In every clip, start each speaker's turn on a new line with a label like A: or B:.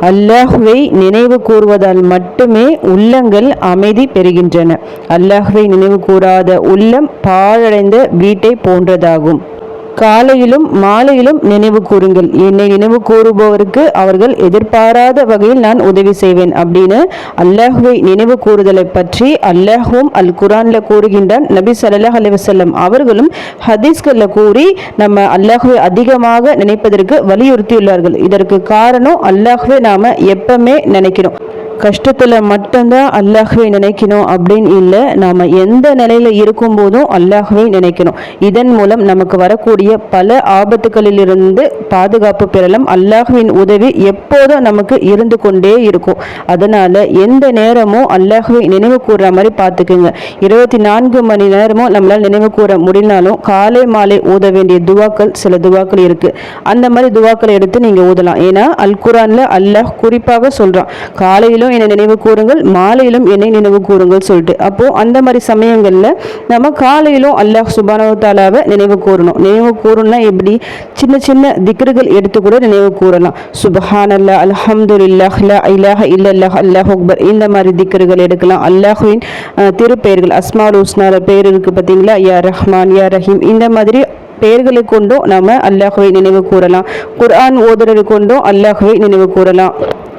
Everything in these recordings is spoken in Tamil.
A: அல்லாஹுவை நினைவு கூறுவதால் மட்டுமே உள்ளங்கள் அமைதி பெறுகின்றன. அல்லாஹுவை நினைவு கூறாத உள்ளம் பாழடைந்த வீட்டை போன்றதாகும். காலையிலும் மாலையிலும் நினைவு கூறுங்கள். என்னை நினைவு கூறுபவருக்கு அவர்கள் எதிர்பாராத வகையில் நான் உதவி செய்வேன் அப்படின்னு அல்லாஹுவை நினைவு கூறுதலை பற்றி அல்லாஹும் அல் குரான்ல கூறுகின்றான். நபி சல்லாஹ் அலைஹி அவர்களும் ஹதீஸ்களில் கூறி நம்ம அல்லாஹுவை அதிகமாக நினைப்பதற்கு வலியுறுத்தியுள்ளார்கள். இதற்கு காரணம் அல்லாஹுவை நாம எப்பவுமே நினைக்கிறோம் கஷ்டத்தில் மட்டும்தான் அல்லாஹுவை நினைக்கணும் அப்படின்னு இல்லை. நாம் எந்த நிலையில் இருக்கும்போதும் அல்லாஹுவை நினைக்கணும். இதன் மூலம் நமக்கு வரக்கூடிய பல ஆபத்துகளிலிருந்து பாதுகாப்பு பெறலாம் அல்லாஹுவின் உதவி எப்போதும் நமக்கு இருந்து கொண்டே இருக்கும். அதனால் எந்த நேரமும் அல்லாஹுவை நினைவு கூறுற மாதிரி பார்த்துக்குங்க. இருபத்தி நான்கு மணி நேரமும் நம்மளால் நினைவு கூற முடியலனாலும் காலை மாலை ஊத வேண்டிய துவாக்கள் சில துவாக்கள் இருக்குது அந்த மாதிரி துவாக்களை எடுத்து நீங்கள் ஊதலாம். ஏன்னா அல் குரானில் அல்லாஹ் குறிப்பாக சொல்கிறான் காலையிலும் என்னை நினைவு கூறுங்கள் மாலையிலும் என்னை நினைவு கூறுங்கள் சொல்லிட்டு. அப்போது அந்த மாதிரி சமயங்களில் நம்ம காலையிலும் அல்லாஹ் சுபானவத்தாலாவை நினைவு கூறணும். நினைவு கூறணும்னா எப்படி? சின்ன சின்ன திக்ருகள் எடுத்து கூட நினைவு கூறலாம். சுபஹான் அல்லா அலஹமது இல்லாஹ் இல்லாஹ இல்லல்லாஹ் அல்லாஹ் அக்பர். இந்த மாதிரி திக்ருகள் எடுக்கலாம். அல்லாஹுவின் திருப்பெயர்கள் அஸ்மால் உஸ்னால பேர் இருக்குது பார்த்தீங்களா? யா ரஹ்மான் யா ரஹீம். இந்த மாதிரி பெயர்களை கொண்டும் நம்ம அல்லாஹுவை நினைவு கூறலாம். குர்ஆன் ஓதுறது கொண்டும் அல்லாஹுவை நினைவு கூறலாம்.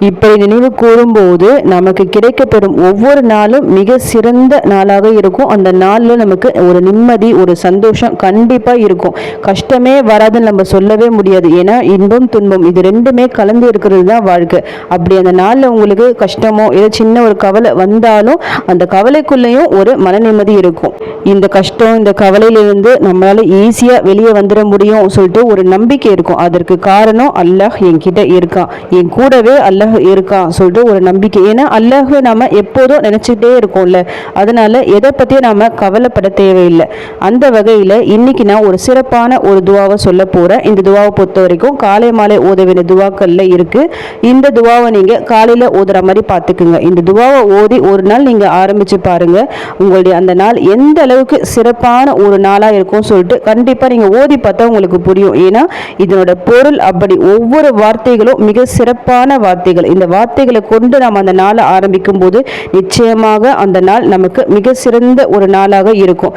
A: இப்படி நினைவு கூறும்போது நமக்கு கிடைக்கப்பெறும் ஒவ்வொரு நாளும் மிக சிறந்த நாளாக இருக்கும். அந்த நாளில் நமக்கு ஒரு நிம்மதி ஒரு சந்தோஷம் கண்டிப்பாக இருக்கும். கஷ்டமே வராதுன்னு நம்ம சொல்லவே முடியாது. ஏன்னா இன்பம் துன்பம் இது ரெண்டுமே கலந்து இருக்கிறது தான் வாழ்க்கை. அப்படி அந்த நாளில் உங்களுக்கு கஷ்டமோ ஏதோ சின்ன ஒரு கவலை வந்தாலும் அந்த கவலைக்குள்ளேயும் ஒரு மன நிம்மதி இருக்கும். இந்த கஷ்டம் இந்த கவலையிலிருந்து நம்மளால ஈஸியாக வெளியே வந்துட முடியும் சொல்லிட்டு ஒரு நம்பிக்கை இருக்கும். அதற்கு காரணம் அல்லாஹ் என்கிட்ட இருக்கான். என் கூடவே அல்லாஹ் இருக்கான் சொல்லிட்டு ஒரு நம்பிக்கை. ஏன்னா அல்லாஹ்வை நாம எப்போதும் நினச்சிக்கிட்டே இருக்கோம்ல. அதனால் எதை பற்றியும் நாம் கவலைப்பட தேவையில்லை. அந்த வகையில் இன்றைக்கி நான் ஒரு சிறப்பான ஒரு துவாவை சொல்ல போகிறேன் இந்த துவாவை பொறுத்த வரைக்கும் காலை மாலை ஓதவின துவாக்களில் இருக்குது இந்த துவாவை நீங்கள் காலையில் ஓதுற மாதிரி பார்த்துக்குங்க. இந்த துவாவை ஓதி ஒரு நாள் நீங்கள் ஆரம்பித்து பாருங்கள் உங்களுடைய அந்த நாள் எந்த அளவுக்கு சிறப்பான ஒரு நாளாக இருக்கும்னு சொல்லிட்டு கண்டிப்பாக நீங்கள் ஓதி பார்த்தா உங்களுக்கு புரியும். ஏன்னா இதனோட பொருள் அப்படி ஒவ்வொரு வார்த்தைகளும் மிக சிறப்பான வார்த்தைகள். இந்த வார்த்தைகளை கொண்டு நாம் அந்த நாளை ஆரம்பிக்கும் போது நிச்சயமாக அந்த நாள் நமக்கு மிக சிறந்த ஒரு நாளாக இருக்கும்.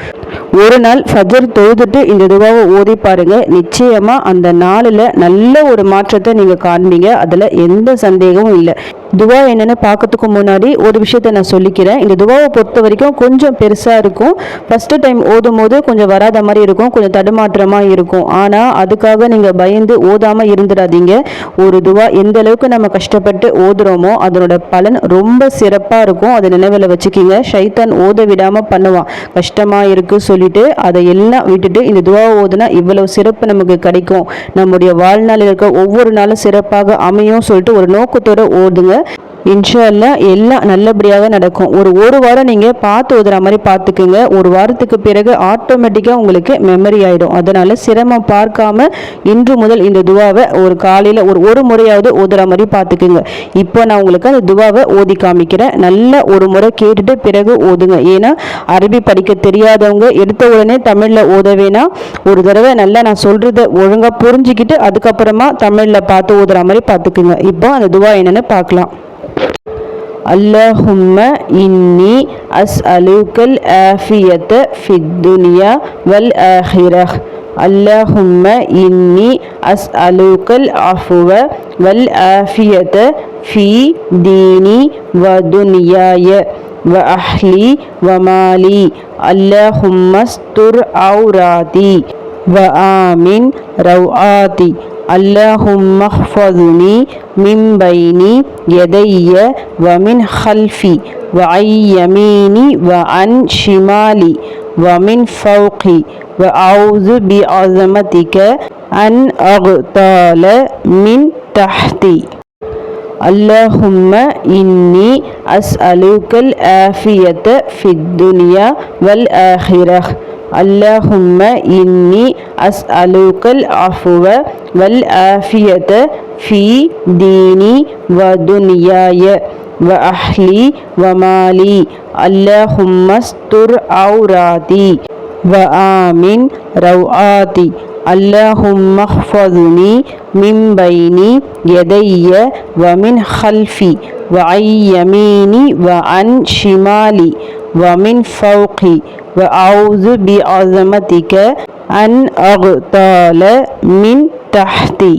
A: ஒரு நாள் ஃபஜர் தொழுதுட்டு இந்த துவாவை ஓதி பாருங்க. நிச்சயமா அந்த நாளில் நல்ல ஒரு மாற்றத்தை நீங்க காண்பீங்க. அதுல எந்த சந்தேகமும் இல்லை. துவா என்னென்னு பார்க்கறதுக்கு முன்னாடி ஒரு விஷயத்த நான் சொல்லிக்கிறேன். இந்த துவாவை பொறுத்த வரைக்கும் கொஞ்சம் பெருசாக இருக்கும். ஃபஸ்ட்டு டைம் ஓதும் போது கொஞ்சம் வராத மாதிரி இருக்கும். கொஞ்சம் தடுமாற்றமாக இருக்கும். ஆனால் அதுக்காக நீங்கள் பயந்து ஓதாமல் இருந்துடாதீங்க. ஒரு துவா எந்த அளவுக்கு நம்ம கஷ்டப்பட்டு ஓதுறோமோ அதனோட பலன் ரொம்ப சிறப்பாக இருக்கும். அதை நினைவில் வச்சுக்கிங்க. ஷைத்தான் ஓத விடாமல் பண்ணுவான். கஷ்டமாக இருக்கு சொல்லிட்டு அதை எல்லாம் விட்டுட்டு இந்த துவாவை ஓதுனா இவ்வளவு சிறப்பு நமக்கு கிடைக்கும். நம்முடைய வாழ்நாளில் இருக்க ஒவ்வொரு நாளும் சிறப்பாக அமையும் சொல்லிட்டு ஒரு நோக்கத்தோடு ஓதுங்க. இன்ஷா எல்லாம் நல்லபடியாக நடக்கும். ஒரு ஒரு வாரம் நீங்கள் பார்த்து ஓதுற மாதிரி பார்த்துக்குங்க. ஒரு வாரத்துக்கு பிறகு ஆட்டோமேட்டிக்காக உங்களுக்கு மெமரி ஆகிடும் அதனால் சிரமம் பார்க்காம இன்று முதல் இந்த துவாவை ஒரு காலையில் ஒரு ஒரு முறையாவது ஓதுற மாதிரி பார்த்துக்குங்க. இப்போ நான் உங்களுக்கு அந்த துவாவை ஓதி காமிக்கிறேன். நல்ல ஒரு முறை கேட்டுட்டு பிறகு ஓதுங்க. ஏன்னா அரபி படிக்க தெரியாதவங்க எடுத்த உடனே தமிழில் ஓத வேணாம் ஒரு தடவை நல்லா நான் சொல்கிறத ஒழுங்காக புரிஞ்சுக்கிட்டு அதுக்கப்புறமா தமிழில் பார்த்து ஓதுற மாதிரி பார்த்துக்குங்க. இப்போ அந்த துவா என்னென்னு பார்க்கலாம். اللهم إني أسألك العافية في الدنيا والآخرة. اللهم إني أسألك العفو والعافية في ديني ودنياي وأهلي ومالي. اللهم استر عوراتي وآمن روعاتي. اللهم احفظني من بين يدي ومن خلفي وعن يميني وعن شمالي ومن فوقي وأعوذ بعظمتك أن أغتال من تحتي. اللهم إني أسألك العافية في الدنيا والآخرة. اللهم إني أسألك العفو والعافية في ديني ودنياي وأهلي ومالي. اللهم استر عوراتي وآمن روعاتي. اللهم احفظني من بين يدي ومن خلفي. وعن يميني وعن شمالي ومن فوقي وأعوذ بعظمتك أن أغتال من تحتي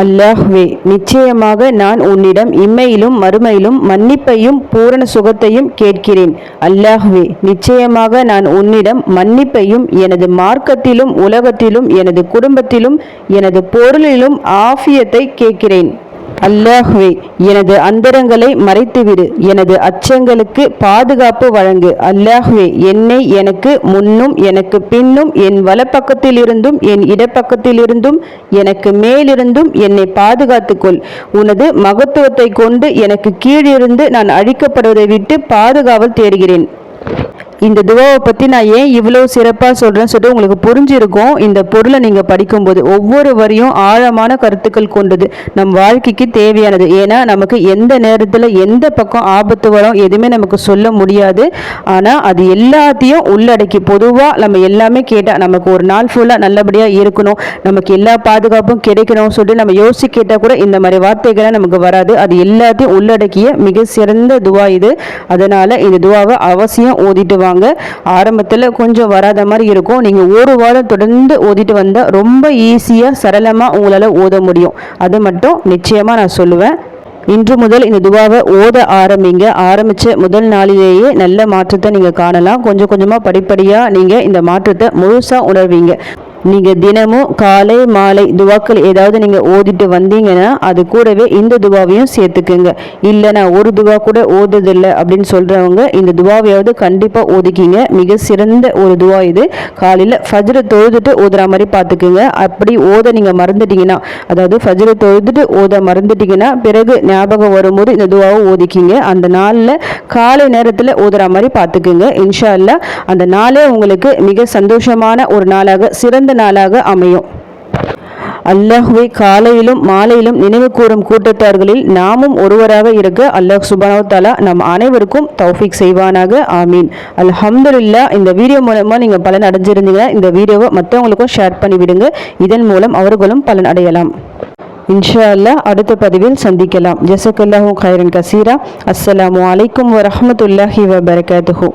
A: அல்லாஹ்வே நிச்சயமாக நான் உன்னிடம் இம்மையிலும் மறுமையிலும் மன்னிப்பையும் பூரண சுகத்தையும் கேட்கிறேன் அல்லாஹ்வே நிச்சயமாக நான் உன்னிடம் மன்னிப்பையும் எனது மார்க்கத்திலும் உலகத்திலும் எனது குடும்பத்திலும் எனது பொருளிலும் ஆஃபியத்தை கேட்கிறேன் அல்லாஹ்வே எனது அந்தரங்களை மறைத்துவிடு. எனது அச்சங்களுக்கு பாதுகாப்பு வழங்கு. அல்லாஹ்வே என்னை எனக்கு முன்னும் எனக்கு பின்னும் என் வலப்பக்கத்திலிருந்தும் என் இடப்பக்கத்திலிருந்தும் எனக்கு மேலிருந்தும் என்னை பாதுகாத்துக்கொள். உனது மகத்துவத்தை கொண்டு எனக்கு கீழிருந்து நான் அழிக்கப்படுவதை விட்டு பாதுகாவல் தேடுகிறேன். இந்த துவாவை பற்றி நான் ஏன் இவ்வளோ சிறப்பாக சொல்கிறேன்னு சொல்லிட்டு உங்களுக்கு புரிஞ்சிருக்கும். இந்த பொருளை நீங்கள் படிக்கும்போது ஒவ்வொரு வரியும் ஆழமான கருத்துக்கள் கொண்டது நம் வாழ்க்கைக்கு தேவையானது. ஏன்னா நமக்கு எந்த நேரத்தில் எந்த பக்கம் ஆபத்து வரும் எதுவுமே நமக்கு சொல்ல முடியாது. ஆனால் அது எல்லாத்தையும் உள்ளடக்கி பொதுவாக நம்ம எல்லாமே கேட்டால் நமக்கு ஒரு நாள் ஃபுல்லாக நல்லபடியாக இருக்கணும். நமக்கு எல்லா பாதுகாப்பும் கிடைக்கணும்னு சொல்லிட்டு நம்ம யோசிச்சு கேட்டால் கூட இந்த மாதிரி வார்த்தைகளை நமக்கு வராது. அது எல்லாத்தையும் உள்ளடக்கிய மிக சிறந்த துவா இது. அதனால் இந்த துவாவை அவசியம் ஓதிட்டு வாங்க. சொல்கிறாங்க ஆரம்பத்தில் கொஞ்சம் வராத மாதிரி இருக்கும். நீங்கள் ஒரு வாரம் தொடர்ந்து ஓதிட்டு வந்தால் ரொம்ப ஈஸியாக சரளமாக உங்களால் ஓத முடியும். அது மட்டும் நிச்சயமாக நான் சொல்லுவேன். இன்று முதல் இந்த துவாவை ஓத ஆரம்பிங்க. ஆரம்பித்த முதல் நாளிலேயே நல்ல மாற்றத்தை நீங்கள் காணலாம். கொஞ்சம் கொஞ்சமாக படிப்படியாக நீங்கள் இந்த மாற்றத்தை முழுசாக உணர்வீங்க. நீங்கள் தினமும் காலை மாலை துவாக்கள் ஏதாவது நீங்கள் ஓதிட்டு வந்தீங்கன்னா அது கூடவே இந்த துவாவையும் சேர்த்துக்குங்க. இல்லை நான் ஒரு துவா கூட ஓதுதில்லை அப்படின்னு சொல்கிறவங்க இந்த துவாவையாவது கண்டிப்பாக ஓதிக்கிங்க. மிக சிறந்த ஒரு துவா இது. காலையில் ஃபஜ்ரை தொழுதுட்டு ஓதுற மாதிரி பார்த்துக்குங்க. அப்படி ஓத நீங்கள் மறந்துட்டீங்கன்னா அதாவது ஃபஜ்ரை தொழுதுட்டு ஓத மறந்துட்டீங்கன்னா பிறகு ஞாபகம் வரும்போது இந்த துவாவை ஓதிக்கிங்க. அந்த நாளில் காலை நேரத்தில் ஓதுற மாதிரி பார்த்துக்குங்க. இன்ஷா அல்லா அந்த நாளே உங்களுக்கு மிக சந்தோஷமான ஒரு நாளாக சிறந்த சிறந்த நாளாக அமையும். அல்லாஹுவை காலையிலும் மாலையிலும் நினைவு கூறும் கூட்டத்தார்களில் நாமும் ஒருவராக இருக்க அல்லாஹ் சுபானோ தாலா நம் அனைவருக்கும் தௌஃபிக் செய்வானாக. ஆமீன். அல்ஹம்துல்லா இந்த வீடியோ மூலமாக நீங்கள் பலன் அடைஞ்சிருந்தீங்கன்னா இந்த வீடியோவை மற்றவங்களுக்கும் ஷேர் பண்ணிவிடுங்க. இதன் மூலம் அவர்களும் பலன் அடையலாம். இன்ஷா அல்லா அடுத்த பதிவில் சந்திக்கலாம். ஜசக்கல்லாஹூ ஹைரன் கசீரா. அஸ்ஸலாமு அலைக்கும் வரமத்துல்லாஹி வபரகாத்துஹூ.